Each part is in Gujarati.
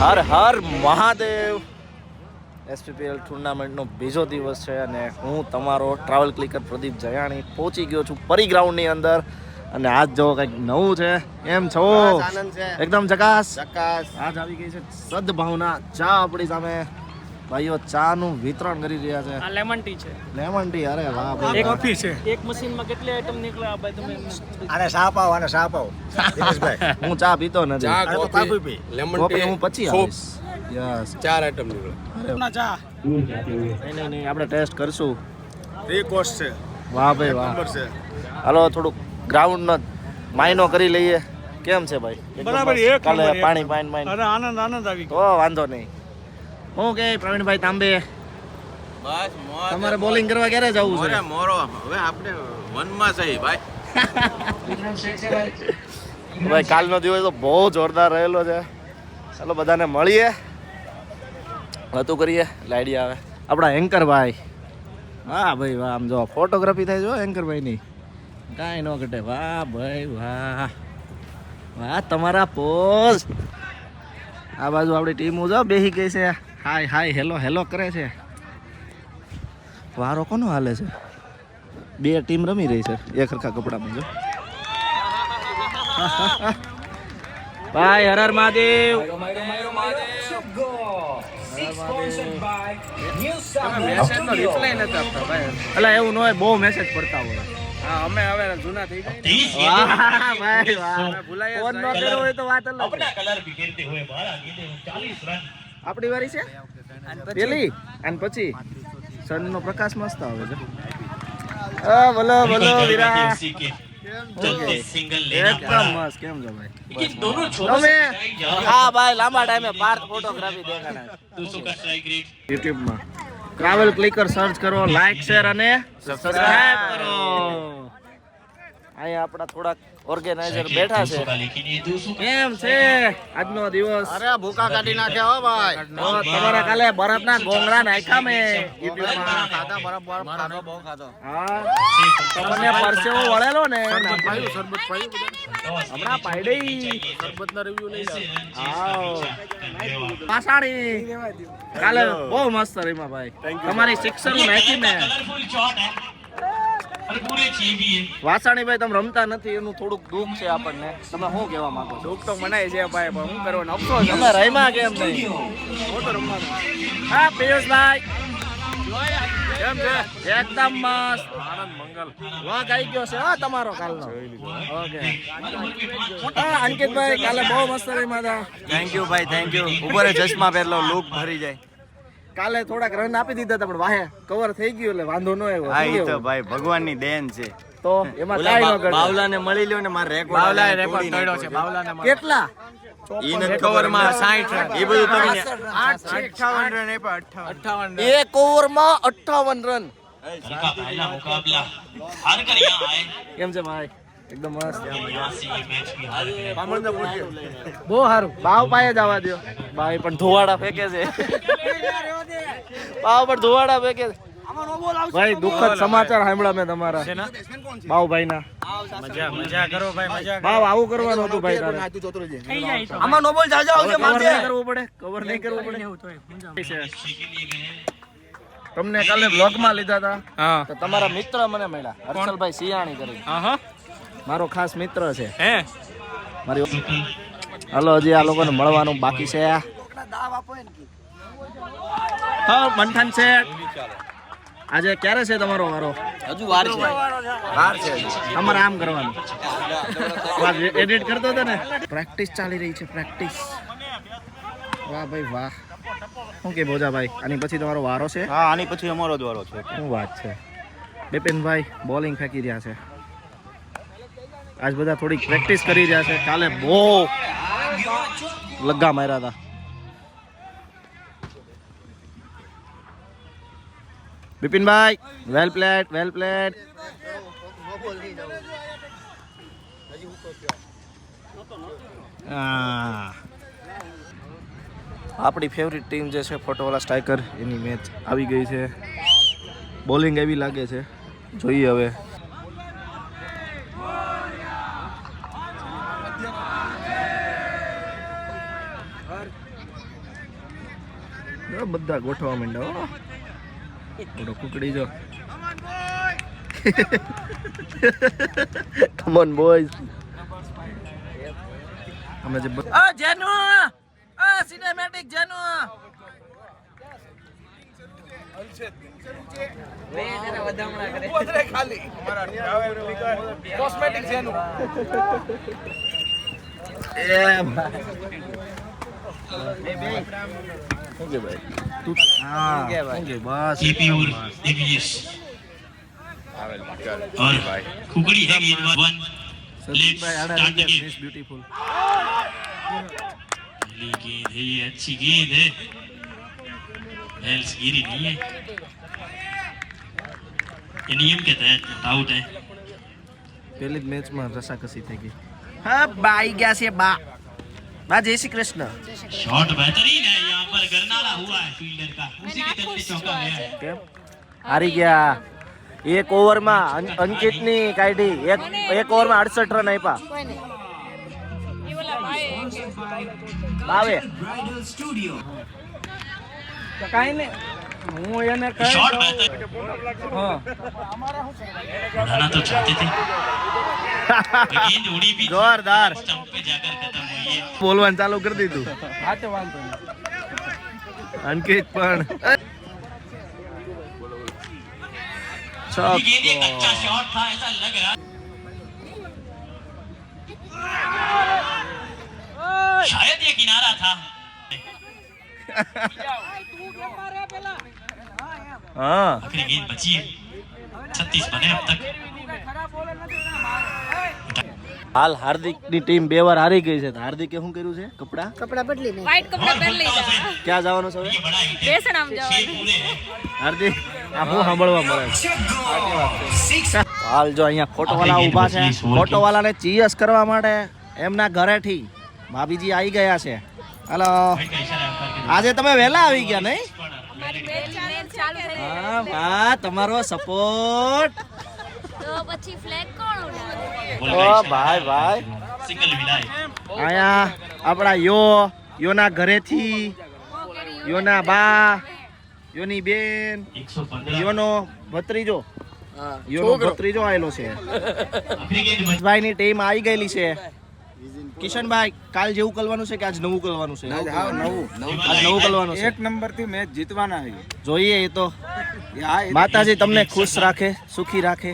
હર હર મહાદેવ. એસપીપીએલ ટુર્નામેન્ટનો બીજો દિવસ છે અને હું તમારો ટ્રાવેલ ક્લિકર પ્રદીપ જયાણી પહોંચી ગયો છું પરી ગ્રાઉન્ડની અંદર. અને આજ જો કંઈક નવું છે. એમ છો? આનંદ છે. એકદમ જકાસ? ચકાસ આજ આવી ગઈ છે સદભાવના ચા આપણી સામે. ભાઈઓ ચા નું વિતરણ કરી રહ્યા છે. આ લેમન ટી છે. લેમન ટી અરે વાહ ભાઈ. કોફી છે. એક મશીનમાં કેટલી આઈટમ નીકળે આ ભાઈ તમે અરે સા પાવ અને ચા પાવ. દિનેશભાઈ. હું ચા પીતો નથી. ચા અરે કોફી પી. લેમન ટી હું પછી આવીશ. યસ ચાર આઈટમ નીકળે. ના ચા. નહીં નહીં નહીં આપણે ટેસ્ટ કરશું. ફ્રી કોસ્ટ છે. વાહ ભાઈ વાહ. નંબર છે. હાલો થોડુંક ગ્રાઉન્ડનો માયનો કરી લઈએ. કેમ છે ભાઈ? બરાબર, એક કાલે પાણી પાણી પાણી અરે આનંદ આનંદ આવી તો વાંધો નહીં. હું કે પ્રવીણભાઈ તાંબે? બસ તમારે બોલિંગ કરવા ક્યારે જવું છે? મોરો હવે આપણે વનમાં છે ભાઈ. ભાઈ કાલનો દિવસ તો બહુ જોરદાર રહેલો છે. ચાલો બધાને મળીએ. વાતો કરીએ. લાઈડી આવે. આપણા એન્કર ભાઈ વાહ ભાઈ વાહ. આમ જો ફોટોગ્રાફી થાય જો એન્કર ભાઈની કાંઈ ન ઘટે. વાહ ભાઈ વાહ. વાહ તમારા પોઝ આ બાજુ આપણી ટીમ જો બેહી ગઈ છે. હાય હાય હેલો હેલો કરે છે. વારો કોનો હાલે છે? બે ટીમ રમી રહી છે એક સરખા કપડામાં જો. ભાઈ હરર હર મહાદેવ. એટલે એવું ન હોય બહુ મેસેજ પડતા હોય. હા અમે હવે જૂના થઈ જાય વાહ ભાઈ વાહ ભૂલાયા ફોન ન કર્યો હોય તો વાત અલગ છે. આપણી વારી છે? પેલી? અને પછી? સન નો પ્રકાશ મસ્ત આવે છે. આ બોલો બોલો વીરા. એકદમ મસ્ત કેમ છો ભાઈ? હા ભાઈ લાંબા ટાઈમે પાર્થ ફોટોગ્રાફી દેખાના યુટ્યુબમાં. ટ્રાવેલ ક્લિકર સર્ચ કરો લાઈક શેર અને સબસ્ક્રાઇબ કરો. અહીંયા આપણા થોડાક ઓર્ગેનાઇઝર બેઠા છે કેમ છે આજનો દિવસ અરે ભૂકા કાઢી નાખ્યા હો ભાઈ તમારા કાલે બરફના ગોંગડા નાખ્યા મેં ખાધો બહુ ખાધો હા તમને પરસેવો વળેલો ને પાયું પાયું હમણાં પાયડી સરબત ના રિવ્યુ લઈ આવ પાસાણી કાલે બહુ મસ્ત રમ્યા ભાઈ તમારી શિક્ષણ નાખી ને વાસાણી ભાઈ તમે રમતા નથી એનું થોડુંક દુઃખ છે આપણને. તમે શું કહેવા માંગો છો? દુઃખ તો મનાય છે ભાઈ પણ શું કરવાનું અફસોસ તમે રમ્યા કેમ નહીં? હા પિયુષભાઈ. કેમ છે? એકદમ મસ્ત. આનંદ મંગલ. વાઘ આવી ગયો છે હા તમારો કાલનો. ઓકે. હા અંકિતભાઈ કાલે બહુ મસ્ત રહી થેન્ક યુ ભાઈ થેન્ક યુ ઉપર ચશ્મા પહેરલો લુક ભરી જાય. કાલે થોડાક રન આપી દીધા હતા પણ વાહે કવર થઈ ગયું એટલે વાંધો ન આવ્યો. હા ઈ તો ભાઈ ભગવાનની દેન છે. તો એમાં કાઈ ન કરે બાવલાને મળી લ્યો ને મારે રેકોર્ડ બાવલાએ રેકોર્ડ તોડ્યો છે બાવલાને કેટલા? ઈન કવરમાં 60 રન એ બધું તમે 8 58 રન એ પર 58 રન છે ભાઈ? એકદમ મસ્ત. બહુ સારું બાવ પાયે જવા દો બાવ પણ ધોવાડા ફેંકે છે. બાવ પણ ધોવાડા ફેંકે છે. ભાઈ દુઃખદ સમાચાર સાંભળ્યા મેં તમારા. બાવ ભાઈ ના તમને કાલે બ્લોગમાં લીધા હતા તમારા મિત્ર મને મળ્યા. હર્ષલભાઈ સિયાણી કરી મારો ખાસ મિત્ર છે. હે? મારી હલો હજી આ લોકોને મળવાનું બાકી છે. હા મંથન છે. આજે ક્યારે છે તમારો વારો? હજુ વાર છે. વાર છે. અમારે આમ કરવાનું. એડિટ કરતો હતો ને? પ્રેક્ટિસ ચાલી રહી છે પ્રેક્ટિસ વાહ ભાઈ વાહ. શું કે ભોજાભાઈ આની પછી તમારો વારો છે? હા આની પછી અમારો જ વારો છે. શું વાત છે? બિપિનભાઈ બોલિંગ ફેંકી રહ્યા છે. આજ બધા થોડીક પ્રેક્ટિસ કરી રહ્યા છે. કાલે બહુ લગ્ગા માર્યા હતા. બિપિનભાઈ વેલ પ્લેટ વેલ પ્લેટ આપણી ફેવરિટ ટીમ જે છે ફોટોવાળા સ્ટ્રાઈકર એની મેચ આવી ગઈ છે. બોલિંગ એવી લાગે છે. જોઈએ હવે. બધા ગોઠવા માંડ્યા થોડો કુકડી જો. કમોન બોયઝ અમે જે આ જેનુ આ સિનેમેટિક જેનુ. એમ ઓકે ભાઈ તું હા ઓકે બસ ये प्योर इंग्लिश और कुकड़ी है गेंद वन સતીશભાઈ આડા start the રહી ગયા game. મિસ બ્યુટીફુલ पहली गेंद है ये अच्छी गेंद है हेल्स गिरी नहीं है ये नियम के तहत आउट है પહેલી જ મેચમાં રસાકસી થઈ ગઈ હા બાઈ ગયા છે બા બા જય શ્રી કૃષ્ણ शॉट बेहतरीन है यहाँ पर गरनाला हुआ है फील्डर का उसी के चलते चौका गया है કેમ હારી ગયા એક ઓવરમાં અં- અંકિતની કાઢી એક એક ઓવરમાં અડસઠ રન આપ્યા બાવે शॉट बेहतर उड़ाना तो चाहते थे गेंद उड़ी भी જોરદાર स्टंप पे जाकर खत्म हुई है બોલવાનું ચાલુ કરી દીધું અંકિત પણ ये गेंद एक अच्छा शॉट था ऐसा लग रहा शायद ये किनारा था હા आखिरी गेंद बची है छत्तीस बने अब तक હાલ હાર્દિકની ટીમ બે વાર હારી ગઈ છે. હાર્દિકે શું કર્યું છે? કપડા? કપડા બદલી નહીં વ્હાઇટ કપડા પહેરી ક્યાં જવાનું છે બેસણામ જવાનું. હાર્દિક આ હું સાંભળવા મળે હાલ જો અહીંયા ફોટોવાલા ઊભા છે. ફોટોવાલાને ચીયસ કરવા માટે એમના ઘરેથી ભાભીજી આવી ગયા છે. હલો. આજે તમે વહેલા આવી ગયા નહીં? હા તમારો સપોર્ટ તો પછી ફ્લેગ Oh, આયા આપણા યો યોના ઘરેથી. યોના બા યોની બેન. યોનો ભત્રીજો. યોનો ભત્રીજો આવેલો છે. ભાઈ ની ટીમ આવી ગયેલી છે. કિશનભાઈ કાલ જેવું કરવાનું છે કે આજ નવું કરવાનું છે? આજ નવું કરવાનું છે. એક નંબરથી મેચ જીતવાના જોઈએ એ તો. માતાજી તમને ખુશ રાખે સુખી રાખે.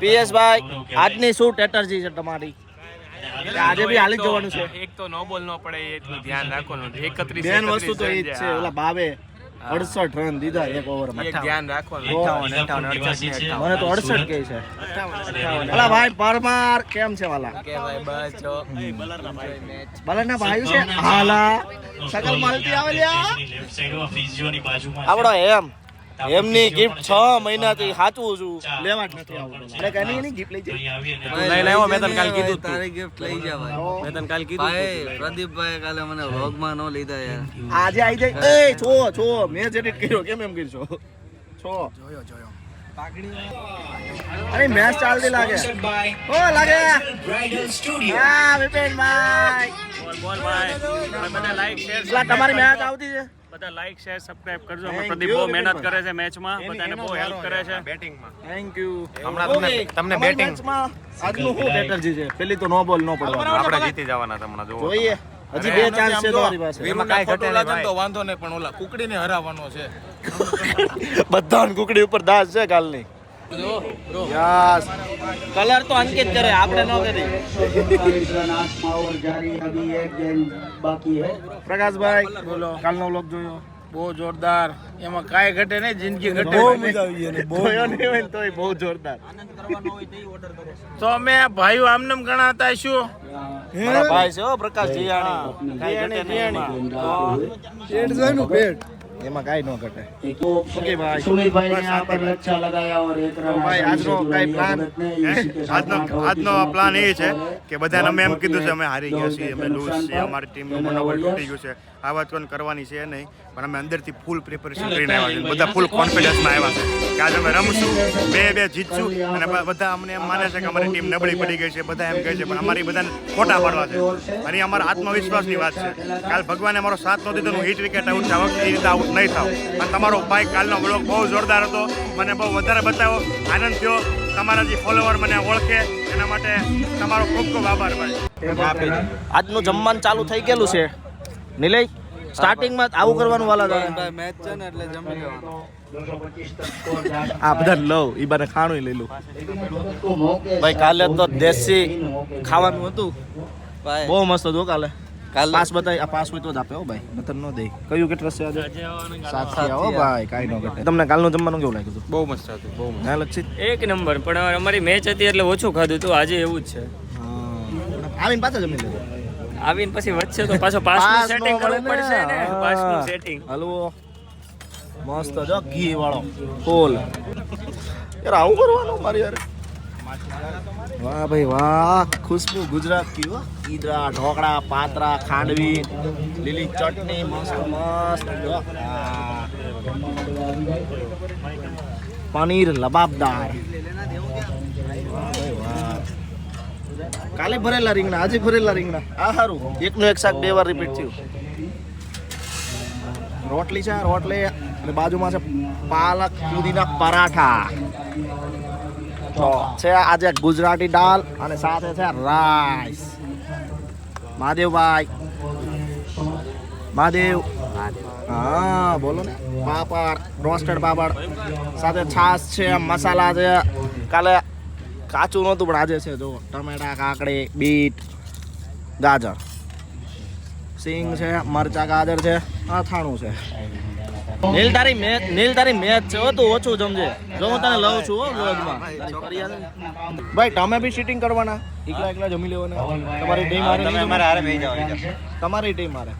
પીએસભાઈ આજની શું ટેટરજી છે તમારી આજે બી હાલી જવાનું છે એક તો નો બોલ નો પડે એટલું ધ્યાન રાખવાનું એકત્રીસ બેન વસ્તુ તો એ જ છે ઓલા ભાવે અડસઠ રન દીધા એક ઓવરમાં ધ્યાન રાખવાનું મને તો અડસઠ કે છે ઓલા ભાઈ પરમાર કેમ છે વાલા કે ભાઈ બસ જો બલરના ભાઈ છે હાલા સકલ માલતી આવે લ્યા લેફ્ટ સાઈડમાં ફિઝિયોની બાજુમાં આપણો એમ એમની ગિફ્ટ છ મહિનાથી સાચવું છું. લેવા જ નથી આવતું. એટલે કઈ એની ગિફ્ટ લઈ જાય. લઈ લેવો મેં તને કાલ કીધું. તારી ગિફ્ટ લઈ જા ભાઈ. મેં તને કાલ કીધું ભાઈ પ્રદીપભાઈ કાલે મને વ્લોગમાં ન લીધા યાર. આજે આવી જાય. એ છો છો. મેં જ edit કર્યો. કેમ એમ કરશો? છો. જોયો જોયો. અરે મેચ ચાલતી લાગે. ઓ લાગે. હા બોલ ભાઈ. બધા લાઈક શેર તમારી મેચ આવતી છે. બધા લાઈક શેર સબસ્ક્રાઇબ કરજો. Thank પ્રદીપ બહુ મહેનત કરે છે મેચમાં બધાને બહુ હેલ્પ કરે છે. બેટિંગમાં થેન્ક યુ હમણાં તમને- તમને બેટિંગ આજનું શું સ્ટ્રેટર્જી છે? પેલી તો નો બોલ નો પડવાનો આપણે જીતી જવાના તમને જોવો જોઈએ. હજી બે ચાન્સ છે તમારી પાસે. એમાં કાઈ ઘટે નહીં તો વાંધો નહીં પણ ઓલા કુકડીને હરાવવાનો છે. બધાને કુકડી ઉપર દાસ છે કાલની. યસ. કલર તો અંકિત કરે આપણે નો કરી પ્રકાશભાઈ બોલો. કાલનો વ્લોગ જોયો. બહુ જોરદાર. એમાં કાંઈ ઘટે નહીં જિંદગી ઘટે બહુ મજા આવી અને બહુ. નહીં હોય તોય બહુ જોરદાર. તો અમે ભાઈઓ આમનેમ ગણાતા શું? મારા ભાઈ છે પ્રકાશ જીયાણી. કાંઈ ઘટે નહીં એમાં. એમાં કાંઈ ન ઘટે. ઓકે ભાઈ. સુમિતભાઈ ને આ પર લચ્છા લગાયા ઓર એક રન ભાઈ આજનો કાંઈ પ્લાન આજનો આજનો પ્લાન એ છે કે બધાને અમે એમ કીધું છે અમે હારી ગયા છીએ અમે લૂઝ છીએ અમારી ટીમનું મનોબળ તૂટી ગયું છે. આ વાત કોણ કરવાની છે નહીં? પણ અમે અંદરથી ફૂલ પ્રિપેરેશન કરીને આવ્યા છીએ બધા ફૂલ કોન્ફિડન્સમાં આવ્યા છે. કે આજે અમે રમશું બે બે જીતશું અને બધા અમને એમ માને છે કે અમારી ટીમ નબળી પડી ગઈ છે બધા એમ કહે છે પણ અમારી બધાને ખોટા પાડવા છે. અને એ અમારા આત્મવિશ્વાસની વાત છે. કાલ ભગવાને અમારો સાથ નહોતી તો હું હિટ વિકેટ આઉટ છે એ રીતે આઉટ નહીં થાવ. અને તમારો ભાઈ કાલનો બ્લોગ બહુ જોરદાર હતો મને બહુ વધારે બતાવો. આનંદ થયો. તમારા જે ફોલોવર મને ઓળખે એના માટે તમારો ખૂબ ખૂબ આભાર ભાઈ. આજનું જમવાનું ચાલુ થઈ ગયેલું છે. નિલય? સ્ટાર્ટિંગમાં આવું કરવાનું વાલા તારે મેચ છે ને એટલે જમી લેવાનું. આ બધા લવ ઈ બાને ખાણું લઈ લઉં. ભાઈ કાલે તો દેશી ખાવાનું હતું. ભાઈ બહુ મસ્ત હતું કાલે. કાલ પાસ બતાય આ પાસ હોય તો જ આપે હો ભાઈ નતર ન દે. કયું કેટલા છે આજે? સાતથી આવો ભાઈ કાંઈ ન ઘટે. તમને કાલનું જમવાનું કેવું લાગ્યું હતું? બહુ મસ્ત હતું બહુ મસ્ત. ના લક્ષિત એક નંબર પણ અમારી મેચ હતી એટલે ઓછું ખાધું હતું આજે એવું જ છે. આવીને પાછા જમી લેવું આવીને પછી વચ્ચે તો પાછો પાસનું સેટિંગ કરવું પડશે ને. પાસનું સેટિંગ હલવો મસ્ત જો ઘી વાળો. ફૂલ. યાર આવું કરવાનું મારી યાર. વાહ ભાઈ વાહ. ખુશ્બુ ગુજરાત કી હો. ઈદરા ઢોકળા પાત્રા ખાંડવી લીલી ચટણી મસ્ત મસ્ત. પનીર લબાબદાર વાહ ભાઈ વાહ. કાલે ભરેલા રીંગણા, આજે ભરેલા રીંગણા. આ સારું એકનું એક શાક બે વાર રિપીટ થયું. રોટલી છે, રોટલી અને બાજુમાં છે પાલક દૂધીના પરાઠા. છે આજે ગુજરાતી દાળ અને સાથે છે રાઈસ મહાદેવભાઈ. મહાદેવ. હા, બોલો ને. પાપડ રોસ્ટેડ પાપડ. સાથે છાશ છે, મસાલા છે. કાલે કાચું નહોતું પણ આજે છે જો ટમેટા કાકડી બીટ ગાજર. સિંગ છે મરચા ગાજર છે અથાણું છે. નીલ તારી મેચ નીલ તારી મેચ છે તું ઓછું સમજે. જો હું તને લઉં છું વ્લોગમાં. ભાઈ તમે બી સીટિંગ કરવાના? એકલા એકલા જમી લેવાના? તમારી ટીમ હારે તમારી ટીમ હારે.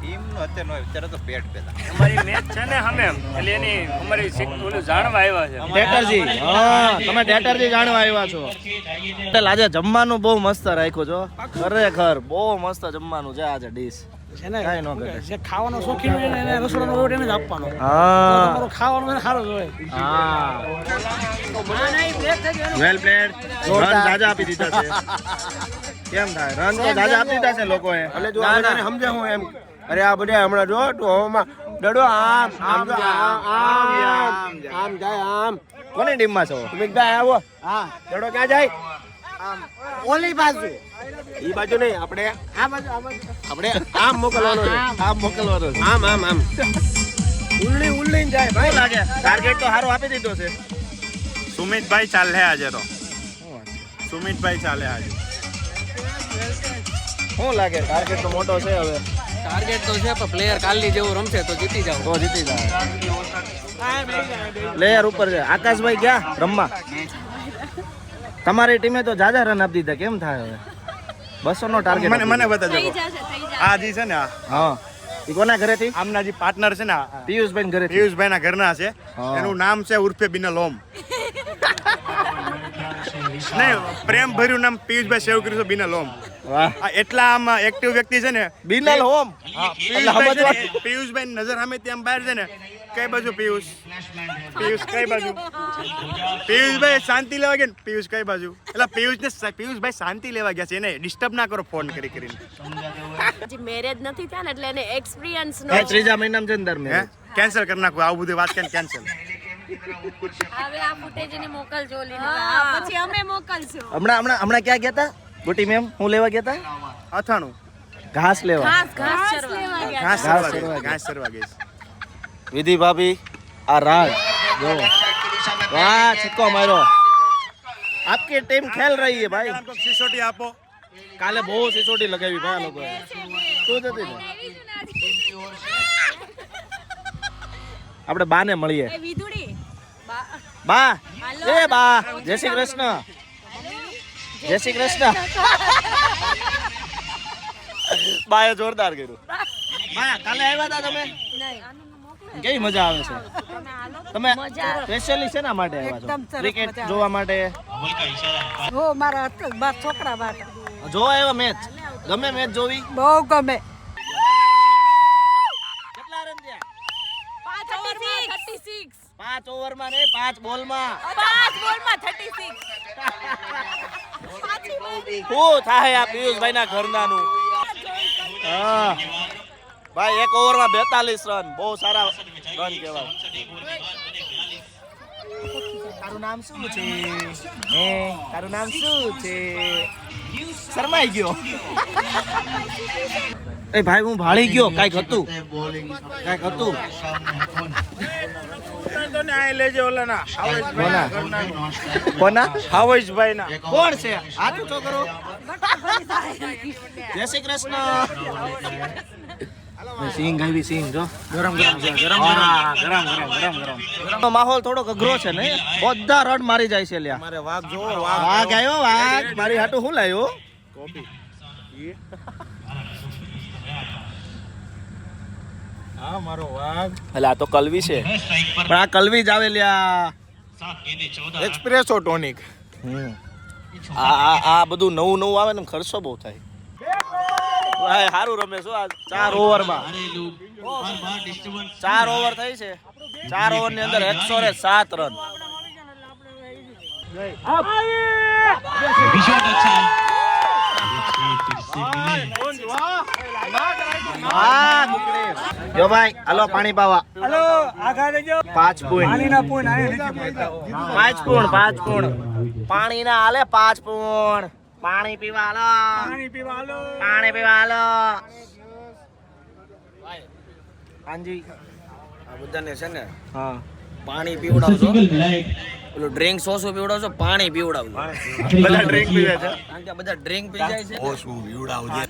ટીમ અત્યારનો અત્યારે તો પેટ પેલા. અમારી મેચ છે ને અમે એટલે એની અમારી ઓલું જાણવા આવ્યા છે. ડેટરજી હા તમે ડેટરજી જાણવા આવ્યા છો. એટલે આજે જમવાનું બહુ મસ્ત રાખ્યું છો ખરેખર બહુ મસ્ત જમવાનું છે આજે ડીશ કાંઈ ન ઘટે. ખાવાનો શોખીન હોય ને એને રસોડાનો ઓર્ડર એને જ આપવાનો. હા. તમારો સારો જ હા. વેલ પ્લેડ રન આપી દીધા છે. કેમ થાય? રન તો આપી દીધા છે લોકોએ. એટલે જો સમજે એમ. અરે આ બધા હમણાં જો તું હવામાં ડડો આમ આમ આમ આમ આમ જાય આમ કોની ટીમમાં છો? સુમિતભાઈ આવો. હા. ડડો ક્યાં જાય? ઓલી બાજુ. ઈ બાજુ નહીં આપણે આ બાજુ આ બાજુ. આપણે આમ મોકલવાનો છે. આમ મોકલવાનો છે. આમ આમ આમ. ઉલ્લી ઉલ્લી જાય. ભાઈ લાગે? ટાર્ગેટ તો સારો આપી દીધો છે. સુમિતભાઈ ચાલે આજે તો. સુમિતભાઈ ચાલે આજે. શું લાગે? ટાર્ગેટ તો મોટો છે હવે. ટાર્ગેટ તો છે પણ પ્લેયર કાલની જેવું રમશે તો જીતી જાવ તો જીતી જાવ પ્લેયર ઉપર છે. આકાશભાઈ ગયા રમવા. તમારી ટીમે તો જાજા રન આપી દીધા. કેમ થાય હવે? બસો નો ટાર્ગેટ મને મને બતાજો. થઈ જશે થઈ જશે. આ જે છે ને આ. હા. ઈ કોના ઘરેથી? આમના જે પાર્ટનર છે ને પિયુષભાઈ ઘરે પિયુષભાઈ ના ઘરના છે. એનું નામ છે ઉર્ફે બિનલ ઓમ. નહીં પ્રેમ ભર્યું નામ પિયુષભાઈ સેવ કર્યું છે બિનલ ઓમ. વાહ. એટલા આમ એક્ટિવ વ્યક્તિ છે ને બિનલ હોમ. પિયુષભાઈ નજર સામે ત્યાં બહાર છે ને કઈ બાજુ પિયુષ? પિયુષ કઈ બાજુ? પિયુષભાઈ શાંતિ લેવા ગયા ને પિયુષ કઈ બાજુ? એટલે પિયુષ ને પિયુષભાઈ શાંતિ લેવા ગયા છે એને ડિસ્ટર્બ ના કરો ફોન કરી કરીને. હજી મેરેજ નથી થયા ને એટલે એને એક્સપિરિયન્સ નો ત્રીજા મહિનામાં છે અંદર દર કેન્સલ કરી નાખું આવું બધું વાત કરીને કેન્સલ હવે આ ફૂટેજ ને મોકલજો ઓલીને. પછી અમે મોકલશું. હમણાં હમણાં હમણાં ક્યાં ગયા હતા ગોટી મેમ હું લેવા ગયા હતા અથાણું. ઘાસ લેવા. ઘાસ ઘાસ ઘાસ ઘાસ સરવા ગઈ વિધિ ભાભી આ રાગ. જો. વાહ છક્કો માર્યો. આપકે ટીમ ખેલ રહી હે ભાઈ. સિસોટી આપો. કાલે બહુ સિસોટી લગાવી ભાઈ લોકો લોકોએ. શું જતી ને આપણે બાને મળીએ. એ વિધુડી. બા. બા. એ બા. જય શ્રી કૃષ્ણ. જય શ્રી કૃષ્ણ. બાય જોરદાર કર્યું. બા કાલે આવ્યા હતા તમે? કેવી મજા આવે છે? તમે સ્પેશિયલી શેના માટે આવ્યા છો? ક્રિકેટ જોવા માટે? હો મારા બાર છોકરા માટે. જોવા આવ્યા મેચ? ગમે મેચ જોવી? બહુ ગમે. કેટલા રન થયા? 36 પાંચ ઓવરમાં નહીં પાંચ બોલમાં. પાંચ બોલમાં 36 શું થાય આ પિયુષભાઈ ના ઘરનાનું? હા. ભાઈ એક ઓવરમાં બેતાલીસ રન. બહુ સારા રન કહેવાય. તારું નામ શું છે? હે? તારું નામ શું છે? શરમાઈ ગયો. એ ભાઈ હું ભાળી ગયો. કાંઈક હતું. કાંઈક હતું. કોના? કોના? હાવેશભાઈ ના કોણ છે? હાથ ઊંચો કરો. જય શ્રી કૃષ્ણ. સિંગ આવી સિંગ જો. ગરમ ગરમ છે ગરમ ગરમ. ગરમ ગરમ ગરમ ગરમ. માહોલ થોડોક અઘરો છે ને? બધા રડ મારી જાય છે લ્યા. મારે વાઘ જો વાઘ આવ્યો વાઘ? મારી હાટું શું લાવ્યો હા મારો વાઘ. એટલે આ તો કલવી છે. પણ આ કલવી જ આવે લ્યા એક્સપ્રેસો ટોનિક આ આ બધું નવું નવું આવે ને ખર્ચો બહુ થાય. ભાઈ સારું રમે શું આ ચાર ઓવરમાં ચાર ઓવર થઈ છે. ચાર ઓવર અંદર એકસો ને સાત રન જો ભાઈ હલો પાણી પાવા. હલો આગા દેજો. પાંચ પૂણ પાંચ પૂણ પાંચ પૂણ હાલે પાંચ પૂણ પાણી પીવા પાણી પીવા પાણી પીવા હાલો. હાંજી. આ બધાને છે ને હા. પાણી પીવડાવજો. પેલું ડ્રિંક સો શું પીવડાવજો. પાણી પીવડાવજો બધા ડ્રિંક પીવે છે. કારણ કે બધા ડ્રિંક પી જાય છે સોસો પીવડાવજો.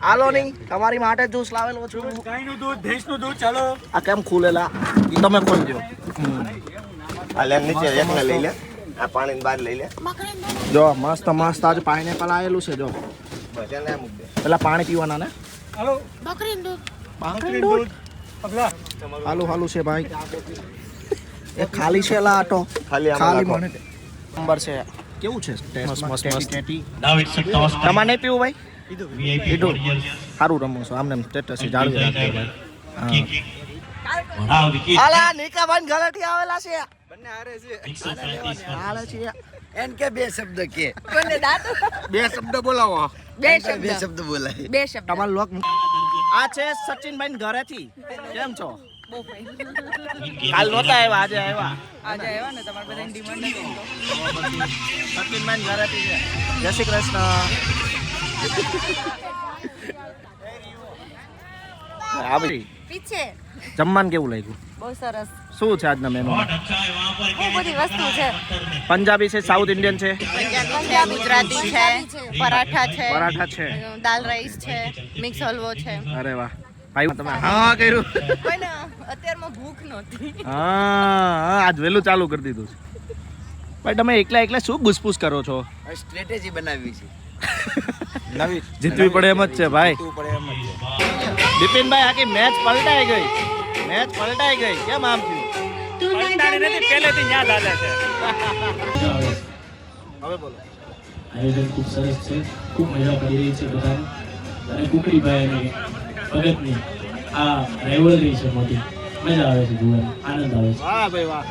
હાલો નહીં તમારી માટે જ્યુસ લાવેલો છું. ગાયનું દૂધ ભેંસનું દૂધ ચાલો. આ કેમ ખુલેલા? તમે ખોલજો નીચે એકને લઈ લે. આ પાણી બહાર લઈ લે. જો મસ્ત મસ્ત આજ પાઇનેપલ આવેલું છે જો. દે. પેલા પાણી પીવાના ને? હાલો. બકરીનું બકરી દૂધ. પગલા. હાલો હાલું છે ભાઈ. એ ખાલી છે લા આટો. ખાલી આમાં ખાલી મને. નંબર છે. કેવું છે? ટેસ્ટ મસ્ત મસ્ત. તમારે નહીં પીવું ભાઈ? કીધું સારું રમો છો. આમને સ્ટેટસ જાળવી રાખજો. આલા નિકાભાઈ ગલટી આવેલા છે. બંને કે બે શબ્દ કે. બે શબ્દ બોલાવો. બે શબ્દ બે શબ્દ. બોલાય. બે શબ્દ. આ છે સચિનભાઈ ઘરેથી. કેમ છો? કાલ નહોતા આવ્યા આજે આવ્યા. આજે સચિનભાઈ ઘરેથી છે. જય શ્રી કૃષ્ણ. જમવાનું કેવું લાગ્યું? શું છે આજના મેનુ છે. પંજાબી છે સાઉથ ઇન્ડિયન છે? પરાઠા છે પરાઠા છે. દાલ રાઈસ છે મિક્સ હલવો છે. અરે વાહ. ભાઈ તમે હા કર્યું. હા આજ વહેલું ચાલુ કરી દીધું પણ તમે એકલા એકલા શું ગુસપુસ કરો છો? સ્ટ્રેટેજી બનાવી છે. નવી જીતવી પડે એમ જ છે ભાઈ. બિપિનભાઈ આખી મેચ પલટાઈ ગઈ. મેચ પલટાઈ ગઈ. કેમ આમ થયું? પલટાણી નથી પહેલેથી યાદ હાલે છે. હવે બોલો. આયોજન ખૂબ સરસ છે. ખૂબ મજા પડી રહી છે બધાને. અને કુકરીભાઈ અને ભગતની આ રાઇવલરી છે મોટી. મજા આવે છે જોવાની. આનંદ આવે છે. વાહ ભાઈ વાહ.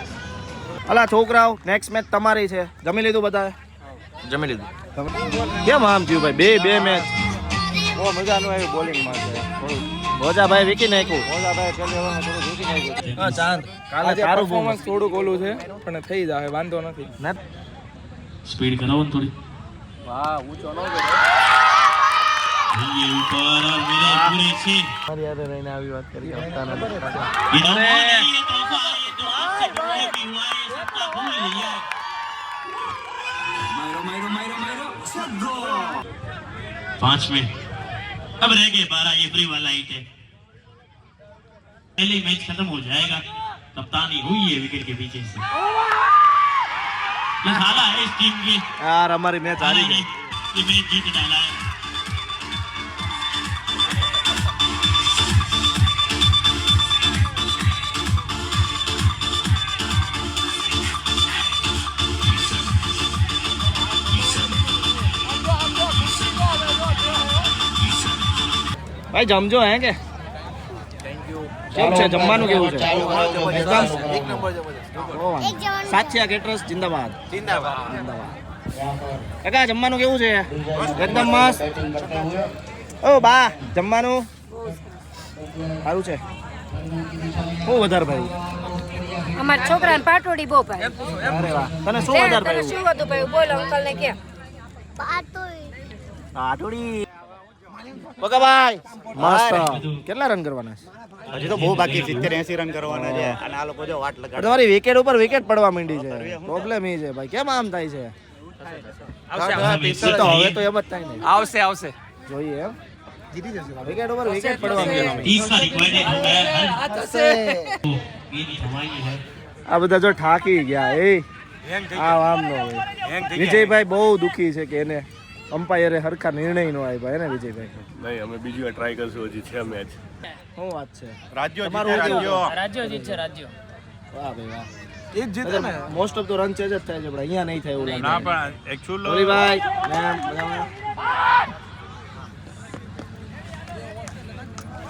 અલા છોકરાઓ નેક્સ્ટ મેચ તમારી છે. જમી લીધું બધાએ? જમી લીધું. કેમ આમ થયું ભાઈ? બે બે મેચ બહુ મજાનું આવ્યું બોલિંગમાં ભોજા ભાઈ વીકી નાખ્યું. ભોજા ભાઈ પહેલી વીકી નાખ્યું. હા ચાંદ. કાલે સારું પરફોર્મન્સ થોડું ઓલું છે પણ થઈ જાવે વાંધો નથી. સ્પીડ કરાવો થોડી. વાહ ઊંચો ન ગયો पाँच में अब रह गए बारह एवरी वाला ही थे। पहले मैच खत्म हो जाएगा। कप्तानी हुई है विकेट के पीछे से। हाला है इस टीम की यार हमारी मैच आ रही है मैच जीत डाला ભાઈ જમજો હે કે? કેમ છે? જમવાનું કેવું છે? બહુ કેટરસ જિંદાબાદ. જિંદાબાદ. કાકા જમવાનું કેવું છે? એકદમ મસ્ત. ઓ બા જમવાનું? સારું છે. બહુ વધારે ભાઈ. અમારા છોકરાને પાટોડી બહુ ભાઈ અરે વાહ. તને શું વધારે ભાઈ? શું હતું ભાઈ? બોલો અંકલ ને કે આટોડી બકાભાઈ મસ્ત. કેટલા રન કરવાના છે? હજી તો બહુ બાકી સિત્તેર એસી રન કરવાના છે. અને આ લોકો જો વાટ લગાડે. તમારી વિકેટ ઉપર વિકેટ પડવા માંડી છે. પ્રોબ્લેમ એ છે ભાઈ. કેમ આમ થાય છે? હવે તો એમ જ થાય નહીં આવશે આવશે. જોઈએ એમ. બધા જો ઠાકી ગયા એ. આ આમ નો વિજયભાઈ બહુ દુખી છે કે એને અમ્પાયરે હરખા નિર્ણય નો આવ્યા એને વિજયભાઈ. નહીં અમે બીજી વાર ટ્રાય કરશું હજી છે મેચ શું વાત છે? રાજ્યો તમારું? રાજ્યો. રાજ્યો જીત છે રાજ્યો. વાહ ભાઈ વાહ. એક જીતે ને. મોસ્ટ ઓફ તો રન ચેજ જ થાય છે પણ અહીંયા નહીં થાય એવું ના પણ એક્ચ્યુઅલ મેમ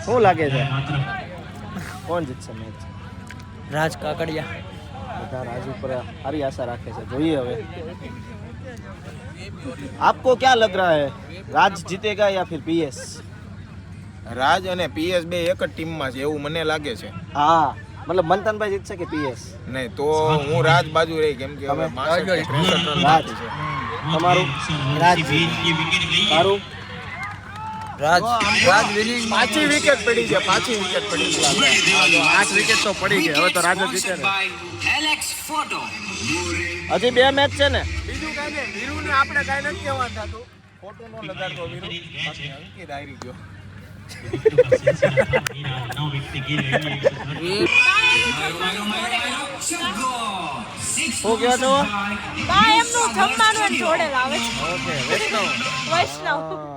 શું લાગે છે? કોણ જીતશે મેચ રાજ કાકડિયા. બધા રાજ ઉપર સારી આશા રાખે છે. જોઈએ હવે. આપકો क्या लग रहा है राज जीतेगा या फिर पीएस રાજ અને પીએસ બે એક જ ટીમમાં છે એવું મને લાગે છે હા મતલબ મંથનભાઈ જીતશે કે પીએસ નહીં તો હું રાજ બાજુ રહી કેમ કે હવે માણસે pressure તો રાજ નાખ્યું છે. તમારું રાજ ये विकेट गई તારું રાજ રાજ વિનિંગ પાછી વિકેટ પડી છે પાછી વિકેટ પડી છે આઠ વિકેટ તો પડી ગઈ હવે તો રાજ જ જીતે ને હજી બે મેચ છે ને ને વીરુને આપણે કાંઈ નથી કહેવા થતું. નો લગાડતો વીરુ. અંકિત વૈષ્ણવ.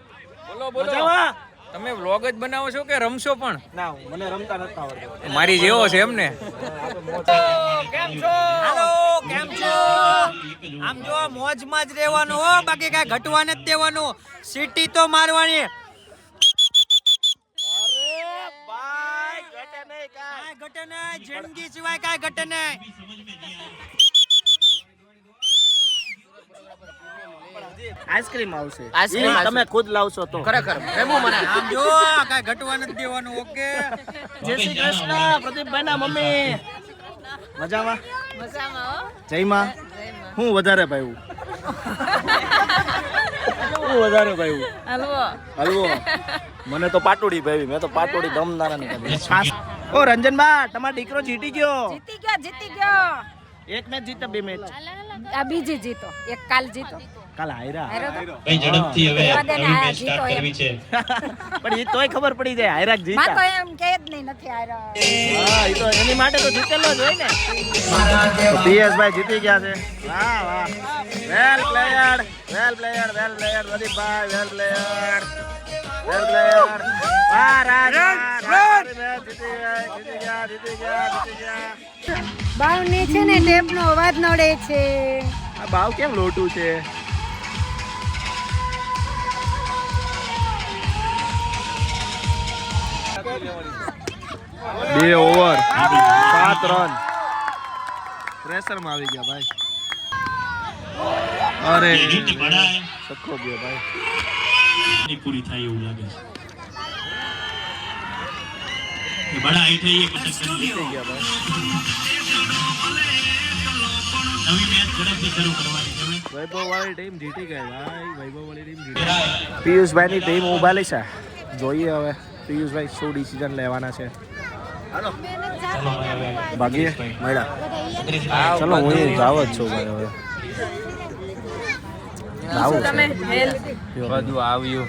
બોલો બોલો. તમે વ્લોગ જ બનાવો છો કે રમશો પણ? ના મને રમતા નથી આવડતું. મારી જેવો છે એમ ને કેમ છો? આમ જો મોજમાં જ રહેવાનું હો. બાકી કાંઈ ઘટવાને જ દેવાનું. સીટી તો મારવાની. અરે ભાઈ ઘટે નહીં કાંઈ. કાંઈ ઘટે નહીં. જિંદગી સિવાય કાંઈ ઘટે નહીં. આઈસ્ક્રીમ આવશે. આઈસ્ક્રીમ તમે ખુદ લાવશો તો. ખરેખર. એમ મને આમ જો કાઈ ઘટવા નથી દેવાનું ઓકે? જય શ્રી કૃષ્ણ પ્રદીપભાઈ ના મમ્મી. મજામાં? મજામાં હો. જય માં હું વધારે ભાઈ હું વધારે ભાઈ હલવો. હલવો. મને તો પાટોડી ભાઈ મેં તો પાટોડી દમદારા ને ઓ રંજનબા તમારો દીકરો જીતી ગયો. જીતી ગયો જીતી ગયો. એક મેચ જીતે બે મેચ. આ બીજી જીતો એક કાલ જીતો. કાલ બાવ ને. ને ટેપ નો અવાજ નડે છે. આ બાવ કેમ લોટું છે? બે ઓવર સાત રન પ્રેશરમાં આવી ગયા ભાઈ. અરે. હિટ બડા હે સખો ગયો ભાઈ. ની પૂરી થાય એવું લાગે છે. એ બડા હિટ હે ये કટક કરી લે ગયા ભાઈ નવી મેચ ઝડપથી શરૂ કરવાની છે. હવે. વૈભવ વાળી ટીમ જીતી ગઈ ભાઈ. વૈભવ વાળી ટીમ જીતી પિયુષભાઈની ટીમ ઉભાલી છે. જોઈએ હવે. પિયુષભાઈ શું ડિસિઝન લેવાના છે? હવે ભાગીએ? મળ્યા. ચલો હું એ જાવ જ છું ભાઈ હવે. તમે? બધું આવ્યું.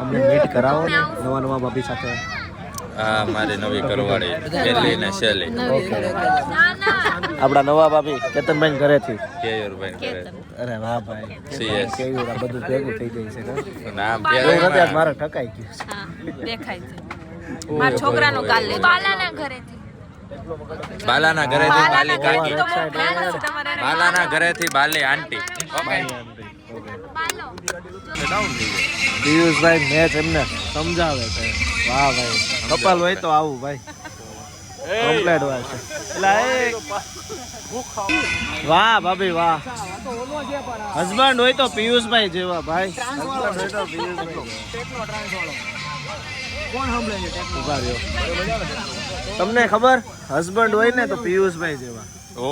અમને મીટ કરાવો ને નવા નવા ભાભી સાથે. હા મારી નવી કરવાડી શેલી ને ના આપણા નવા ભાભી કેતનભાઈ ઘરેથી. કેયુરભાઈ અરે વાહ ભાઈ CS. કેવું આ બધું ભેગું થઈ જાય છે નામ કેયુર નથી આજ પેલા ઠકાઈ ગયું દેખાય છે. મારા છોકરાનો કાલ લે બાલાના ઘરેથી. બાલાના ઘરેથી બાલી કાકી બાલાના ઘરેથી બાલી આંટી. ઓકે. બાલો પિયુષભાઈ મેચ એમને સમજાવે છે. વાહ ભાઈ કપાલ હોય તો આવું ભાઈ. કમ્પ્લેટ હોય છે. એટલે વાહ ભાભી વાહ. હસબન્ડ હોય તો પિયુષભાઈ જેવા ભાઈ. તમને ખબર? હસબન્ડ હોય ને તો પિયુષભાઈ જેવા. ઓ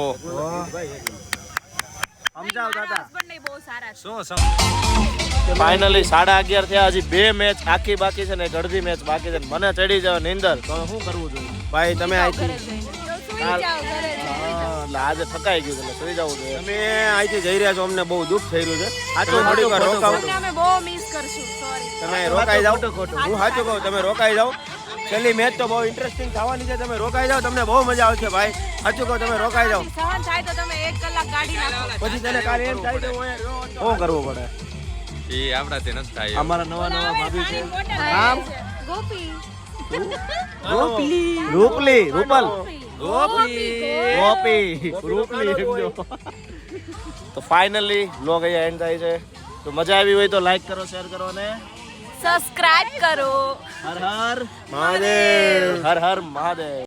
સમજાવ દાદા. શું સમ ફાઇનલી સાડા અગિયાર થયા હજી બે મેચ આખી બાકી છે ને એક અડધી મેચ બાકી છે ને મને ચડી જાવ નીંદર. તો શું કરવું જોઈએ? ભાઈ તમે અહીંથી તો એટલે આજે થકાઈ ગયું એટલે સુઈ જવું જોઈએ. તમે અહીંથી જઈ રહ્યા છો અમને બહુ દુઃખ થઈ રહ્યું છે. આટલું થોડીક વાર ખોટું, અમે બહુ મિસ કરશું સોરી તમે રોકાઈ જાઓ. હું સાચું કહું તમે રોકાઈ જાઓ. છેલ્લી મેચ તો બહુ ઇન્ટરેસ્ટિંગ થવાની છે. તમે રોકાઈ જાઓ તમને બહુ મજા આવશે ભાઈ. સાચું કહો તમે રોકાઈ જાઓ. સહન થાય તો તમે એક કલાક કાઢી નાખો. પછી તને કાલે એમ થાય તો હું શું કરવું પડે? એ આપણાથી નથી થાય. અમારા નવા નવા ભાભી છે. નામ? ગોપી. રૂપલી રૂપલ. ગોપી. ગોપી. રૂપલી સમજો તો ફાઇનલી લોગ અહીંયા એન્ડ થાય છે. તો મજા આવી હોય તો લાઈક કરો શેર કરો અને સબસ્ક્રાઇબ કરો. હર હર મહાદેવ. હર હર મહાદેવ.